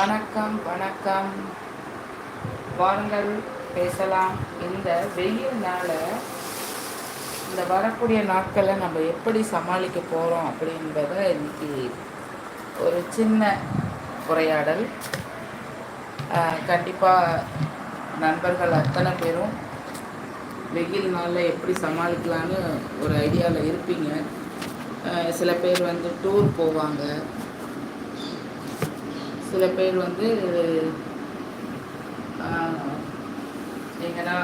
வணக்கம் வணக்கம். வாருங்கள் பேசலாம். இந்த வெயில் நாளை இந்த வரக்கூடிய நாட்களை நம்ம எப்படி சமாளிக்க போகிறோம் அப்படின்றத இன்னைக்கு ஒரு சின்ன உரையாடல். கண்டிப்பாக நண்பர்கள் அத்தனை பேரும் வெயில் நாளில் எப்படி சமாளிக்கலான்னு ஒரு ஐடியாவில் இருப்பீங்க. சில பேர் வந்து டூர் போவாங்க. சில பேர் வந்து எங்கன்னா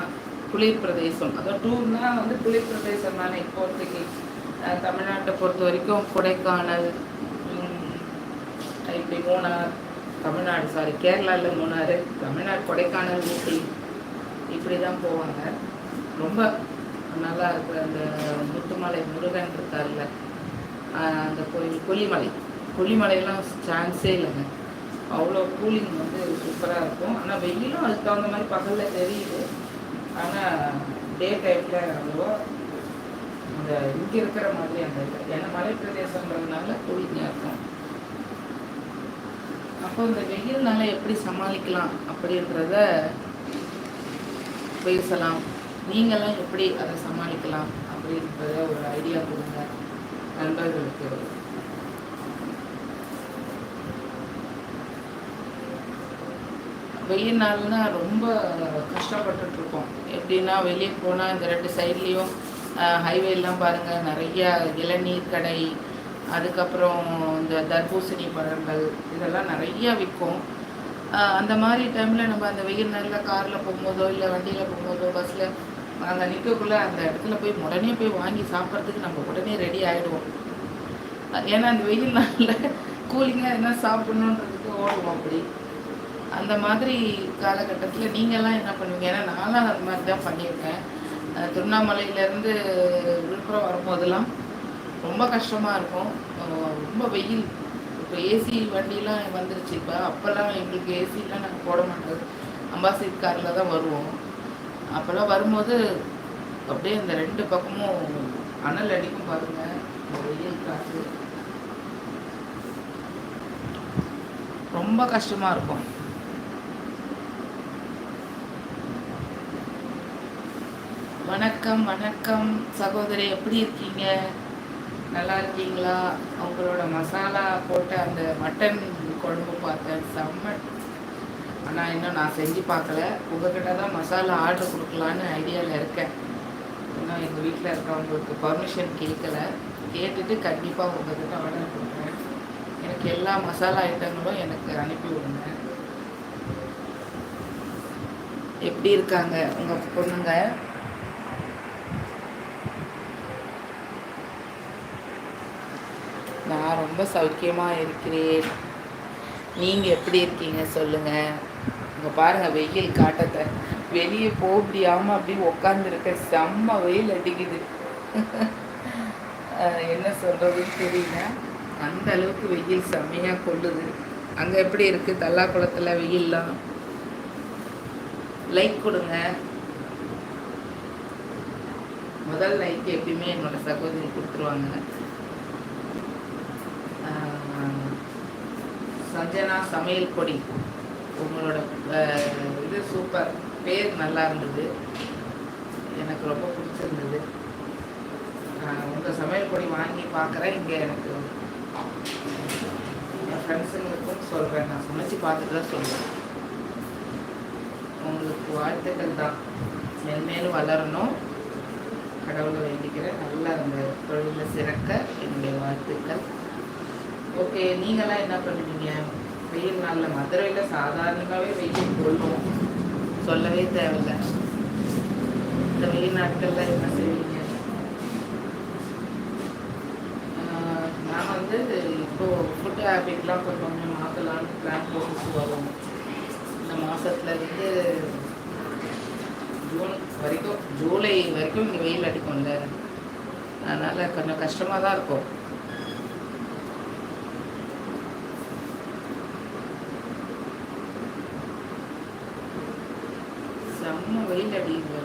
குளிர் பிரதேசம் அதாவது டூர்னா வந்து குளிர் பிரதேசம் தானே இப்போதைக்கு தமிழ்நாட்டை பொறுத்த வரைக்கும் கொடைக்கானல் இப்படி மூணார் தமிழ்நாடு சாரி கேரளாவில் மூணார் தமிழ்நாடு கொடைக்கானல் ஊட்டி இப்படி தான் போவாங்க. ரொம்ப நல்லா இருக்கிற அந்த முத்துமலை முருகன் இருக்கார்ல அந்த கோயில் கொல்லிமலை. கொல்லிமலையெல்லாம் சான்ஸே இல்லைங்க. அவ்வளோ கூலிங் வந்து சூப்பராக இருக்கும். ஆனால் வெயிலும் அதுக்கு தகுந்த மாதிரி பகலில் தெரியுது. ஆனால் டே டைமில் அவ்வளோவா அந்த இங்கே இருக்கிற மாதிரி அந்த இது. ஏன்னா மலை பிரதேசங்கிறதுனால கூலிங்காக இருக்கும். அப்போ இந்த வெயில்னால எப்படி சமாளிக்கலாம் அப்படின்றத பேசலாம். நீங்களாம் எப்படி அதை சமாளிக்கலாம் அப்படின்றத ஒரு ஐடியா கொடுங்க. நண்பர்களுக்கு. வெயில் நாள்னால் ரொம்ப கஷ்டப்பட்டுட்டுருக்கோம் எப்படின்னா வெளியே போனால் இந்த ரெண்டு சைட்லேயும் ஹைவேலாம் பாருங்கள் நிறையா இளநீர் கடை அதுக்கப்புறம் இந்த தர்பூசணி பழங்கள் இதெல்லாம் நிறையா விற்கும் அந்த மாதிரி டைமில் நம்ம அந்த வெயில் நாளில் காரில் போகும்போதோ இல்லை வண்டியில் போகும்போதோ பஸ்ஸில் அந்த நிற்கக்குள்ளே அந்த இடத்துல போய் உடனே போய் வாங்கி சாப்பிட்றதுக்கு நம்ம உடனே ரெடி ஆகிடுவோம் ஏன்னா அந்த வெயில் நாளில் கூலிங்காக என்ன சாப்பிட்ணுன்றதுக்கு ஓடுவோம் அப்படி. அந்த மாதிரி காலகட்டத்தில் நீங்கள்லாம் என்ன பண்ணுவீங்க? ஏன்னா நானும் அது மாதிரி தான் பண்ணியிருக்கேன். திருவண்ணாமலையிலேருந்து விழுப்புரம் வரும்போதெல்லாம் ரொம்ப கஷ்டமாக இருக்கும். ரொம்ப வெயில். இப்போ ஏசி வண்டிலாம் வந்துருச்சு. இப்போ அப்போல்லாம் எங்களுக்கு ஏசிலாம் நாங்கள் போட மாட்டோம். அம்பாசிட் காரில் தான் வருவோம். அப்போல்லாம் வரும்போது அப்படியே இந்த ரெண்டு பக்கமும் அனல் அடிக்கும் பாருங்கள் வெயில் காற்று ரொம்ப கஷ்டமாக இருக்கும். வணக்கம் வணக்கம். சகோதரி எப்படி இருக்கீங்க? நல்லா இருக்கீங்களா? அவங்களோட மசாலா போட்ட அந்த மட்டன் குழம்பு பார்த்தேன். செம்ம. ஆனால் இன்னும் நான் செஞ்சு பார்க்கல. உங்ககிட்ட தான் மசாலா ஆர்டர் கொடுக்கலான்னு ஐடியாவில் இருக்கேன். இன்னும் எங்கள் வீட்டில் இருக்கிறவங்களுக்கு பர்மிஷன் கேட்கல. கேட்டுட்டு கண்டிப்பாக உங்ககிட்ட ஆர்டர் கொடுக்குறேன். எனக்கு எல்லா மசாலா ஐட்டங்களும் எனக்கு அனுப்பி விடுங்க. எப்படி இருக்காங்க உங்கள் பொண்ணுங்க நான் ரொம்ப சௌக்கியமாக இருக்கிறேன் நீங்கள் எப்படி இருக்கீங்க சொல்லுங்கள் இங்கே பாருங்கள் வெயில் காட்டத்தை. வெளியே போக முடியாமல் அப்படியே உட்காந்துருக்க செம்ம வெயில் அடிக்குது. என்ன சொல்கிறதுன்னு தெரியல. அந்த அளவுக்கு வெயில் செம்மையாக கொள்ளுது. அங்கே எப்படி இருக்குது தல்லா குளத்தில் வெயில்லாம்? லைக் கொடுங்க. முதல் லைக் எப்பயுமே என்னோடய சகோதரி கொடுத்துருவாங்க. சஞ்சனா சமையல் பொடி. உங்களோட இது சூப்பர். பேர் நல்லா இருந்தது. எனக்கு ரொம்ப பிடிச்சிருந்தது. நான் உங்கள் சமையல் பொடி வாங்கி பார்க்குறேன் இங்கே எனக்கு என் ஃப்ரெண்ட்ஸுங்களுக்கும் சொல்கிறேன் நான் சமைச்சு பார்த்துட்டு தான் சொல்கிறேன் உங்களுக்கு வாழ்த்துக்கள் தான். மென்மேலும் வளரணும். கடவுளை வேண்டிக்கிறேன். நல்லா அந்த தொழிலில் சிறக்க என்னுடைய வாழ்த்துக்கள். ஓகே நீங்களாம் என்ன பண்ணுவீங்க? வெயில் நாளில் மதுரையில் சாதாரணமாகவே வெயில் கொள்ளும். சொல்லவே தேவையில்ல. இந்த வெயில் நாட்களில் என்ன செய்வீங்க? நான் வந்து இப்போது ஃபுட் ஹேபிட்லாம் கொஞ்சம் கொஞ்சம் மாற்றலான்னு பிளான் போட்டு வரோம். இந்த மாதத்துல இருந்து ஜூன் வரைக்கும் ஜூலை வரைக்கும் இங்கே வெயில் அடிக்கும்ல. அதனால் கொஞ்சம் கஷ்டமாக தான் இருக்கும். செம்ம வெயில் அடிக்குது.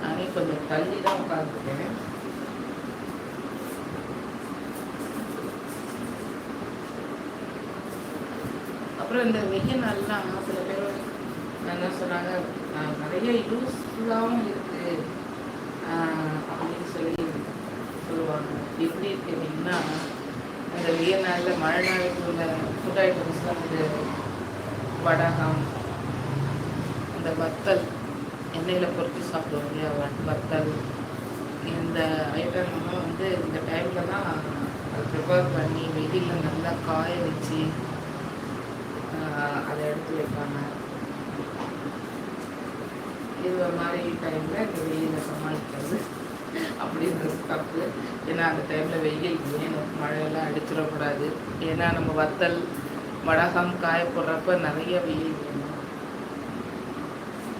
நானே கொஞ்சம் தள்ளி தான் உட்காந்துருக்கேன் அப்புறம் இந்த வெயில் நாள்லாம் சில பேர் என்ன சொன்னாங்க நிறைய யூஸ்ஃபுல்லாகவும் இருக்குது அப்படின்னு சொல்லி சொல்லுவாங்க. எப்படி இருக்குன்னா இந்த வெயில் நாளில் மழை நாளுக்கு உள்ள ஃபுட் ஐட்டம்ஸ்லாம் வந்து வடகம் இந்த வத்தல் எண்ணெயில் பொறுத்து சாப்பிடுவோம் இல்லையா? வத்தல். இந்த ஐட்டம்லாம் வந்து இந்த டைமில் தான் அதை ப்ரிப்பேர் பண்ணி வெயிலில் நல்லா காய வச்சு அதை எடுத்து வைப்பாங்க. இது மாதிரி டைமில் இந்த வெயிலை சமாளிக்கிறது அப்படின்றது தப்பு. ஏன்னா அந்த டைமில் வெயில் வேணும் மழையெல்லாம் அடிச்சிடக்கூடாது? ஏன்னா நம்ம வத்தல் வடகம் காய போடுறப்ப நிறைய வெயில் வேணும்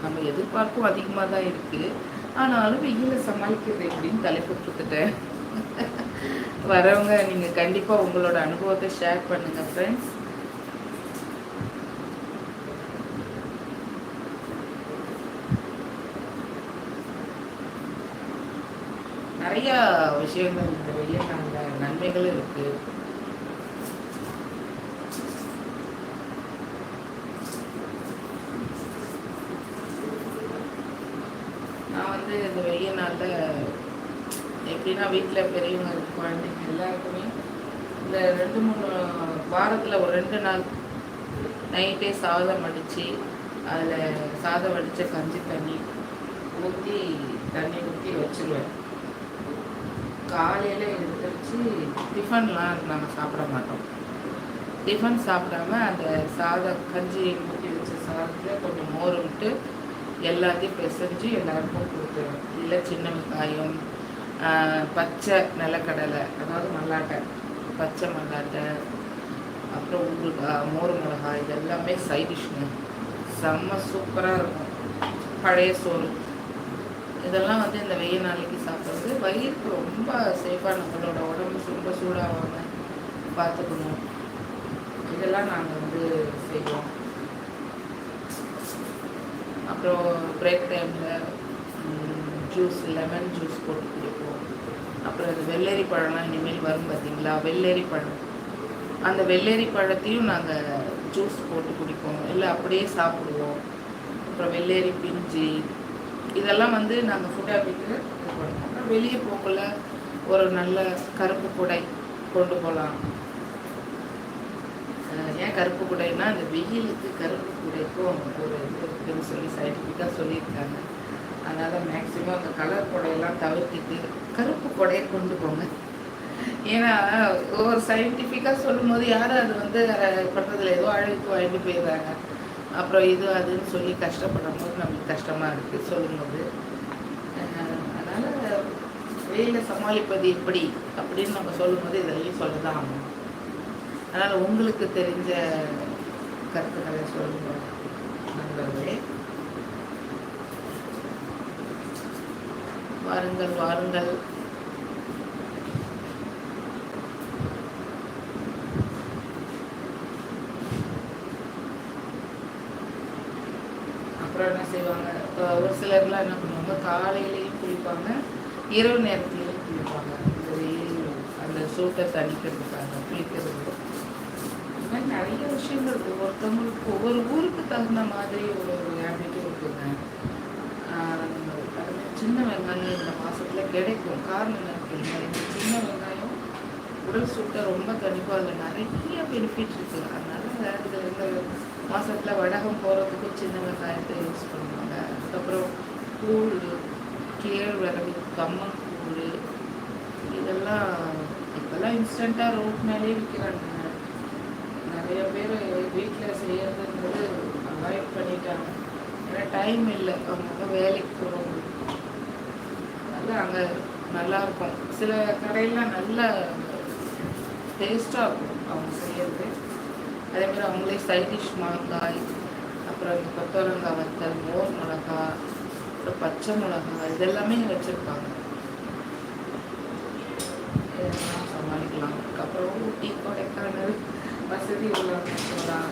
நம்ம எதிர்பார்ப்பும் அதிகமாக தான் இருக்குது ஆனாலும் வெயில சமாளிக்கிறது எப்படின்னு தலைப்பு கொடுத்துட்டேன். வரவங்க நீங்கள் கண்டிப்பாக உங்களோட அனுபவத்தை ஷேர் பண்ணுங்கள் ஃப்ரெண்ட்ஸ் நிறைய விஷயங்கள் இந்த வெயில் நன்மைகளும் இருக்குது நான் வந்து இந்த வெயில் எப்படின்னா வீட்டில் பெரியவங்க குழந்தைங்க எல்லாருக்குமே இந்த ரெண்டு மூணு வாரத்தில் ஒரு ரெண்டு நாள் நைட்டே சாதம் அடித்து அதில் சாதம் வடித்த கஞ்சி தண்ணி ஊற்றி தண்ணி ஊற்றி வச்சுருவேன். காலையில் எழுந்திரிச்சு டிஃபன்லாம் நாங்கள் சாப்பிட மாட்டோம். டிஃபன் சாப்பிடாம அந்த சாதம் கஞ்சி ஊற்றி வச்ச சாதத்தில் கொஞ்சம் மோர் விட்டு எல்லாத்தையும் பிசைஞ்சு எல்லாருக்கும் கொடுத்துருவோம் இல்லை சின்ன வெங்காயம் பச்சை நிலக்கடலை அதாவது மல்லாட்டை பச்சை மல்லாட்டை அப்புறம் ஊறுகாய் மோர் மிளகாய் இது எல்லாமே சைடிஷ்ங்க செம்ம சூப்பராக இருக்கும். பழைய சோறு. இதெல்லாம் வந்து இந்த வெயில் நாளைக்கு சாப்பிட்றது. வயிறுக்கு ரொம்ப சேஃபாக நம்மளோட உடம்பு ரொம்ப சூடாகாமல் பார்த்துக்கணும். இதெல்லாம் நாங்கள் வந்து செய்வோம். அப்புறம் பிரேக் டைமில் ஜூஸ் லெமன் ஜூஸ் போட்டு குடிப்போம். அப்புறம் அது வெள்ளரி பழம்லாம் இனிமேல் வரும் பார்த்தீங்களா வெள்ளரி பழம். அந்த வெள்ளரி பழத்தையும் நாங்கள் ஜூஸ் போட்டு குடிப்போம். இல்லை அப்படியே சாப்பிடுவோம். அப்புறம் வெள்ளரி பிஞ்சு இதெல்லாம் வந்து நாங்கள் ஃபுட் ஹேபிட்டு அப்புறம் வெளியே போகல ஒரு நல்ல கருப்பு குடை கொண்டு போகலாம். கருப்பு குடைனா அந்த வெயிலுக்கு கருப்பு குடைக்கும் ஒரு இது இருக்குதுன்னு சொல்லி சயின்டிஃபிக்காக சொல்லியிருக்காங்க. அதனால் மேக்ஸிமம் அந்த கலர் குடையெல்லாம் தவிர்த்துட்டு கருப்பு கொடையை கொண்டு போங்க. ஏன்னா ஒரு சயின்டிஃபிக்காக சொல்லும் போது யாரும் அது வந்து பண்ணுறதுல ஏதோ அழுக்கு வாங்கிட்டு போயிடுறாங்க. அப்புறம் இது அதுன்னு சொல்லி கஷ்டப்படும் போது நம்மளுக்கு கஷ்டமாக இருக்குது சொல்லும்போது. அதனால் வெயிலை சமாளிப்பது எப்படி? அப்படின்னு நம்ம சொல்லும்போது இதெல்லாம் சொல்ல தான் ஆகும் அதனால் உங்களுக்கு தெரிஞ்ச கருத்துக்களை சொல்லுங்க. நண்பர்களே. வாருங்கள் வாருங்கள். அப்புறம் என்ன செய்வாங்க? ஒரு சிலர்லாம் என்ன பண்ணுவாங்க? காலையிலையும் குளிப்பாங்க இரவு நேரத்துலையும் குளிப்பாங்க. இந்த வெயில் அந்த சூட்டை தணிக்கிறதுக்காக குளிக்கிறது. இந்த மாதிரி நிறைய விஷயங்கள் ஒவ்வொருத்தவங்களுக்கு ஒவ்வொரு ஊருக்கு தகுந்த மாதிரி ஒரு ஹேபிட்டும் இருக்குங்க. சின்ன வெங்காயம் இந்த மாதத்தில் கிடைக்கும். காரணம் என்ன இருக்குங்க இந்த சின்ன வெங்காயம் உடல் சுட்ட ரொம்ப தணிக்கும் அதில் நிறைய பெனிஃபிட் இருக்குது அதனால இது இந்த மாதத்தில் வடகம் போகிறதுக்கு சின்ன வெங்காயத்தை யூஸ் பண்ணுவாங்க. அதுக்கப்புறம் கூழ் கேழ்வரகு கம்மங்கூழ் இதெல்லாம் இப்போல்லாம் இன்ஸ்டண்ட்டாக ரோட் மேலே விற்கிறாங்க நிறைய பேர் வீட்டில் செய்யறதுன்றது அவாய்ட் பண்ணிட்டாங்க. ஏன்னா டைம் இல்லை. அவங்க வேலைக்கு போகிறவங்க அதனால் அங்கே நல்லாயிருக்கும் சில கடையெல்லாம் நல்ல டேஸ்ட்டாக இருக்கும் அவங்க செய்யறது. அதேமாதிரி அவங்களே சைடிஷ் மாங்காய் அப்புறம் இந்த கொத்தவரங்காய் வத்தல் மோர் மிளகா அப்புறம் பச்சை மிளகாய் இதெல்லாமே வச்சுருப்பாங்க. சமாளிக்கலாம். அதுக்கப்புறம் ஊட்டி கொடைக்கானல். வசதி உள்ளவங்க போகலாம்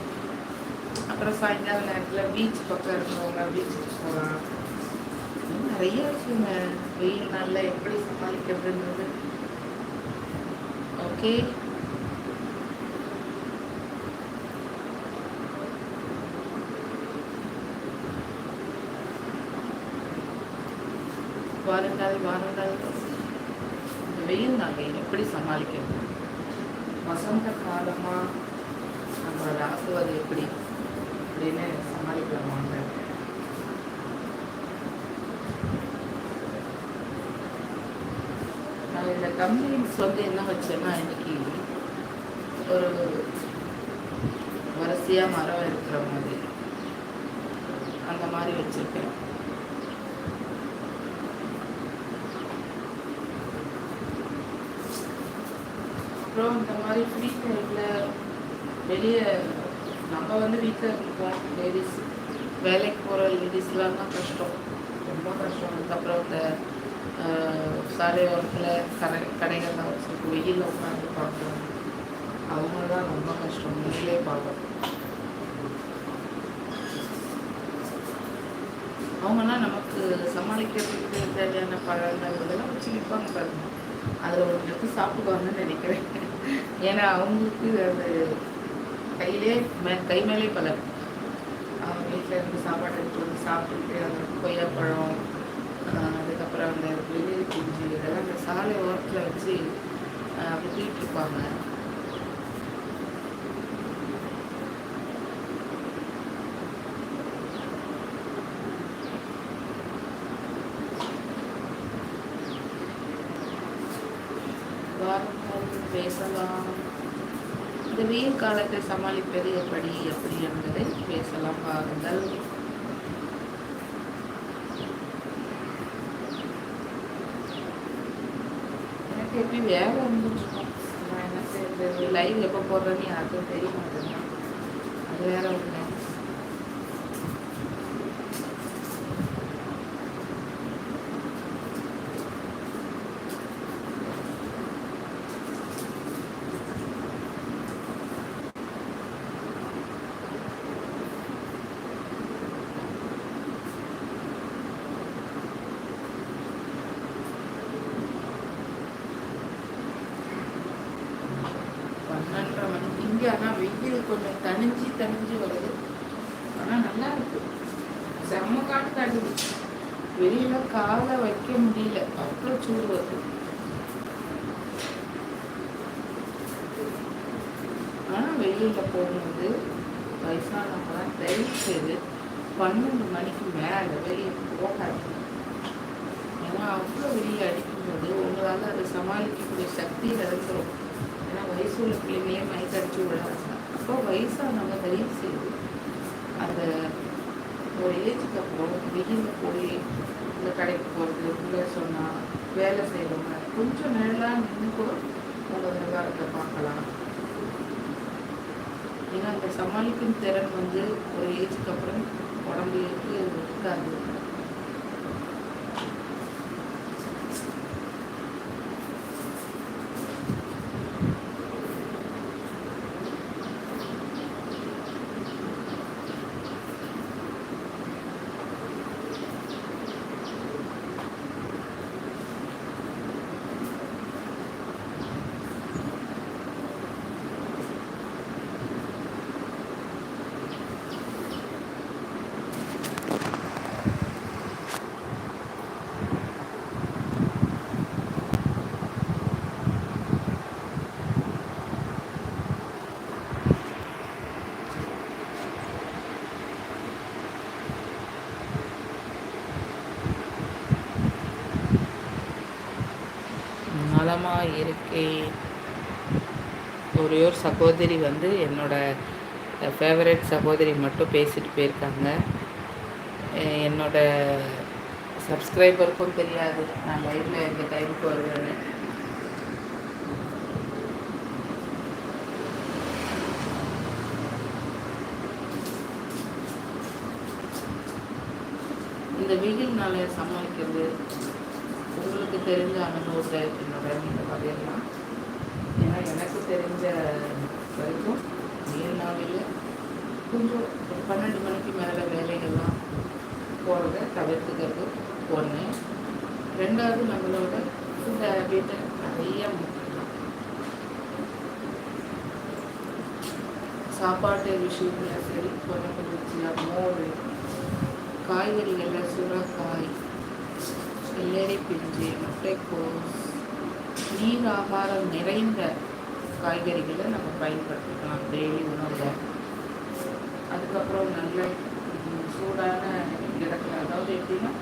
அப்புறம் சாயங்கால நேரத்தில் பீச் பக்கம் இருக்கவங்க பீச்சுக்கு போகலாம் நிறைய இருக்குங்க வெயில் நாளில் எப்படி சமாளிக்கிறதுன்றது ஓகே வாருங்கள் வாருங்கள் வெயில் நாங்கள் எப்படி சமாளிக்கணும் வசந்த காலமாக நம்ம அதை எப்படி? அப்படின்னு சமாளிக்கலாமாங்க நான் இந்த கம்பெனிஸ் வந்து என்ன வச்சேன்னா இன்னைக்கு ஒரு வரிசையாக மரம் இருக்கிற மாதிரி அந்த மாதிரி வச்சுருக்கேன். அப்புறம் இந்த மாதிரி ஃப்ரீ டைமில் வெளியே நம்ம வந்து வீட்டில் இருக்கோம். லேடிஸ் வேலைக்கு போகிற லேடிஸ்லாம் தான் கஷ்டம். ரொம்ப கஷ்டம். அதுக்கப்புறம் இந்த ஆஹ், சாலையோரத்தில் கடை கடைகள்லாம் வச்சுருக்கு. வெயிலில் உட்காந்து பார்க்குறோம் அவங்க தான் ரொம்ப கஷ்டம். நீங்களே பார்க்கணும் அவங்கெல்லாம் நமக்கு சமாளிக்கிறதுக்கு தேவையான பழங்கள் இதெல்லாம் வச்சு விற்பாங்க பாருங்க. அதில் ஒரு எடுத்து சாப்பிடுவாங்கன்னு நினைக்கிறேன். ஏன்னா அவங்களுக்கு அந்த கையிலே மே கை மேலே பலர். வீட்டில் இருந்து சாப்பாடு எடுத்து வந்து சாப்பிட்டுட்டு அந்த கொய்யாப்பழம் அதுக்கப்புறம் அந்த வெளியே குஞ்சு இதெல்லாம் அந்த சாலை ஓரத்தில் வச்சு அப்படி வித்துட்டு இருப்பாங்க வாருங்கள் பேசலாம் இந்த வெயில் காலத்தை சமாளிப்பது எப்படி எப்படி என்பதை பேசலாம் பாருங்கள். எனக்கு எப்படி வேலை இருந்துச்சுக்கும் நான் என்ன செய்யறது? லைவ் எப்போ போடுறேன்னு யாருக்கும் தெரிய மாட்டேங்க அது வேற ஒன்று பன்னெண்டரை மணிக்கு இங்கே ஆனால் வெயில் கொஞ்சம் தணிஞ்சு தணிஞ்சு வருது ஆனால் நல்லா இருக்கு செம்ம காட்டு காட்டுது வெளியில காலை வைக்க முடியல. அவ்வளோ சூடு வருது. ஆனால் வெளியில் போகும்போது வயசானவங்களாம் தயவு செய்து பன்னெண்டு மணிக்கு மேலே வெளியே போகாது ஏன்னா அவ்வளோ வெளியே அடிக்கும்போது உங்களால் அதை சமாளிக்கக்கூடிய சக்தி இழந்துரும் ஏன்னா வயசு உள்ள பிள்ளைங்களே மயக்கடிச்சு விடாது அப்போ வயசானவங்க தயவு செய்து அந்த ஒரு ஏஜுக்கு அப்புறம் வெளியில் போய் இந்த கடைக்கு போகிறது உள்ள சொன்னால் வேலை செய்கிறவங்க கொஞ்சம் நேரம் நின்று கூட உங்கள் விவகாரத்தை பார்க்கலாம். ஏன்னா அந்த சமாளிக்கும் திறன் வந்து ஒரு ஏஜுக்கு அப்புறம் உடம்புக்கு இருக்காது நலமாக இருக்கேன் ஒரே ஒரு சகோதரி வந்து என்னோட ஃபேவரட் சகோதரி மட்டும் பேசிட்டு போயிருக்காங்க. என்னோட சப்ஸ்கிரைபருக்கும் தெரியாது. நான் லைவில் எந்த டைமுக்கு வருவேன்னு. இந்த வெயில்னால சமாளிக்கிறது உங்களுக்கு தெரிஞ்ச அனுபவத்தை என்னோட நீங்கள் பகிரலாம் எனக்கு தெரிஞ்ச வரைக்கும் வெயில் கொஞ்சம் பன்னெண்டு மணிக்கு மேலே வேலைகள்லாம் போகிறத தவிர்த்துக்கிறது ஒன்று ரெண்டாவது நம்மளோட ஃபுட் ஹேபிட்டை நிறைய சாப்பாட்டு விஷயத்தில் சரி குழம்பு ருச்சியாக மோர் காய்கறிகளில் சுரக்காய் வெள்ளரி பிஞ்சு முட்டைக்கோஸ் நீர் ஆகாரம் நிறைந்த காய்கறிகளை நம்ம பயன்படுத்திக்கலாம் டெய்லி உணவில். அதுக்கப்புறம் நல்ல சூடான இடத்துல அதாவது எப்படின்னா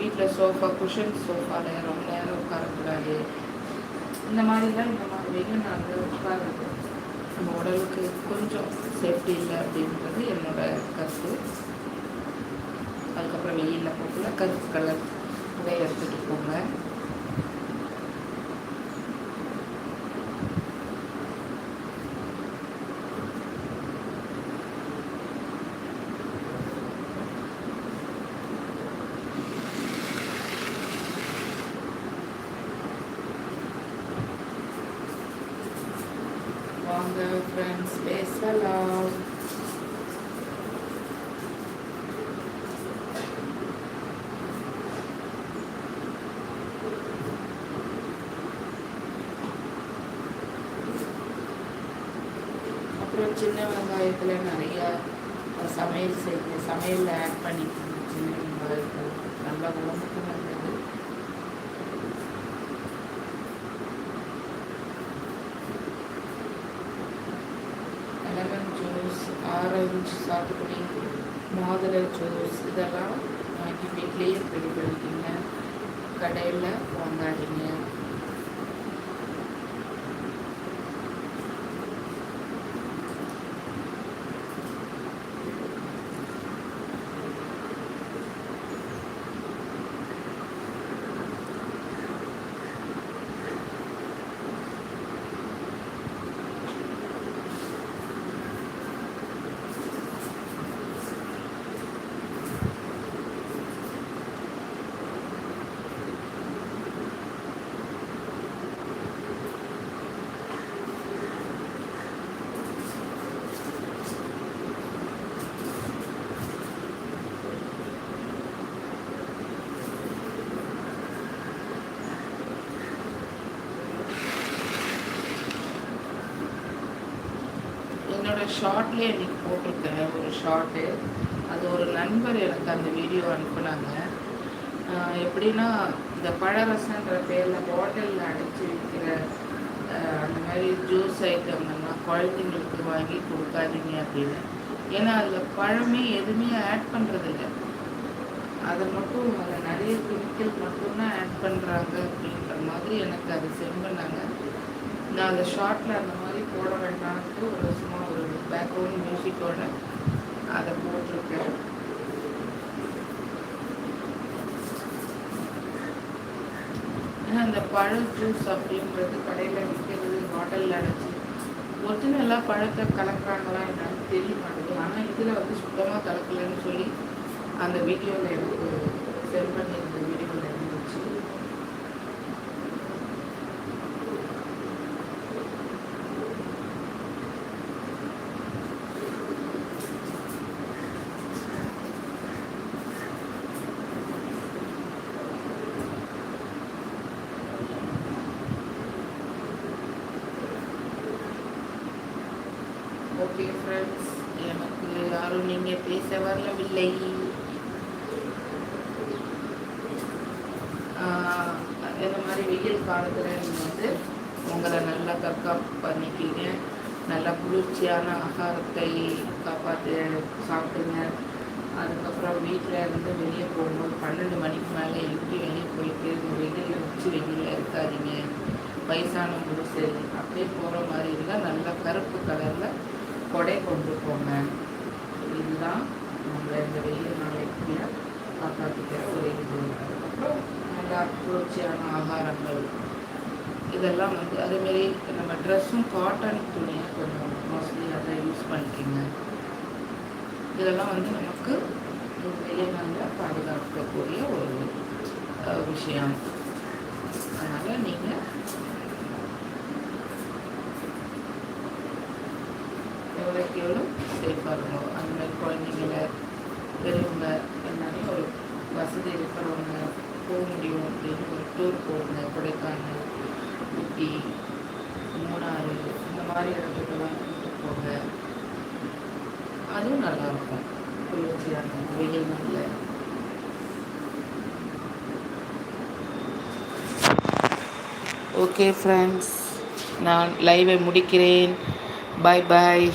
வீட்டில் சோஃபா குஷன் சோஃபாவில் ரொம்ப நேரம் உட்காரக்கூடாது. இந்த மாதிரிலாம் இந்த மாதிரி வெயில் நாங்கள் உட்காருறது நம்ம உடலுக்கு கொஞ்சம் சேஃப்டி இல்லை அப்படின்றது என்னோட கருத்து. அதுக்கப்புறம் வெயிலில் போகல கருப்பு கலர் உடைய எடுத்துகிட்டு போங்க வாங்க ஃப்ரெண்ட்ஸ் பேசலாம் அப்புறம் சின்ன வெங்காயத்தில் நிறையா சமையல் செய்து சமையலில் ஆட் பண்ணி சின்ன வெங்காயத்தில் நல்ல உடம்புக்கு நல்லது லெமன் ஜூஸ் ஆரஞ்சு சாத்துக்குடி மாதுளை ஜூஸ் இதெல்லாம் வாங்கி வீட்லேயே ரெடி பண்ணிக்கிங்க கடையில் வாங்காதீங்க என்னோட ஷார்ட்லேயே இன்றைக்கி போட்டிருக்கேன் ஒரு ஷார்ட்டு அது ஒரு நண்பர் எனக்கு அந்த வீடியோ அனுப்புனாங்க. எப்படின்னா இந்த பழரசன்ற பேரில் பாட்டிலில் அடைச்சி விற்கிற அந்த மாதிரி ஜூஸ் ஐட்டம்லாம் குழந்தைங்களுக்கு வாங்கி கொடுக்காதீங்க அப்படின்னு. ஏன்னா அதில் பழமே எதுவுமே ஆட் பண்ணுறதில்ல அதை மட்டும் அதில் நிறைய கெமிக்கல் மட்டும்தான் ஆட் பண்ணுறாங்க அப்படின்ற மாதிரி எனக்கு அதை சென்ட் பண்ணாங்க. நான் அந்த ஷார்ட்டில் அந்த மாதிரி போட வேண்டாம்ட்டு ஒரு சும்மா ஒரு பேக்ரவுண்ட் மியூசிக்கோட அதை போட்டிருக்கேன். ஏன்னா அந்த பழ ஜூஸ் அப்படின்றது கடையில் விற்கிறது பாட்டிலில் அடைச்சி ஒரிஜினலாக பழத்தை கலக்குறாங்களா என்னன்னு தெரிய மாட்டேங்குது ஆனால் இதில் வந்து சுத்தமாக கலக்கலைன்னு சொல்லி அந்த வீடியோவில் எனக்கு சென்ட் பண்ணியிருக்கேன் வீடியோவில் இருந்துச்சு ஓகே ஃப்ரெண்ட்ஸ் எனக்கு யாரும் நீங்கள் பேச வரவில்லை. இந்த மாதிரி வெயில் காலத்தில் நீங்கள் வந்து உங்களை நல்லா தற்காப்பு பண்ணிக்கிங்க. நல்லா குளிர்ச்சியான ஆகாரத்தை காப்பாற்று சாப்பிடுங்க. அதுக்கப்புறம் வீட்டில் இருந்து வெளியே போகும்போது பன்னெண்டு மணிக்கு மேலே எப்படி வெளியே போயிட்டு வெளியில் வெயிலில் உச்சி வெயிலில் இருக்காதீங்க. வயசானவங்களும் சரி அப்படியே போகிற மாதிரி இருந்தால் நல்லா கருப்பு கலரில் கொடை கொண்டு போங்க. தான் நம்மளை இந்த வெயில் நாளைக்கு காப்பாற்றிக்கிற ஒரு இது அதுக்கப்புறம் நல்லா குளிர்ச்சியான ஆகாரங்கள். இதெல்லாம் வந்து அதேமாரி நம்ம ட்ரெஸ்ஸும் காட்டன் துணியை கொஞ்சம் மோஸ்ட்லி அதை யூஸ் பண்ணிக்கோங்க. இதெல்லாம் வந்து நமக்கு இந்த வெயில் நாளில் பாதுகாக்கக்கூடிய ஒரு விஷயம். அதனால் நீங்கள் எவ்வளோக்கு எவ்வளோ சேஃபாக இருக்கும் குழந்தைங்கள பெரியவங்க எல்லாமே ஒரு வசதி இருக்கிறவங்க போக முடியும் அப்படின்னு ஒரு டூர் போடுங்க கொடைக்கானல் ஊட்டி மூணாறு இந்த மாதிரி இடத்துக்கெல்லாம் கூப்பிட்டு போங்க அதுவும் நல்லாயிருக்கும் குளிர்ச்சியாக இருக்கும். வெயில் நாளில் ஓகே ஃப்ரெண்ட்ஸ் நான் லைவை முடிக்கிறேன். பாய் பாய்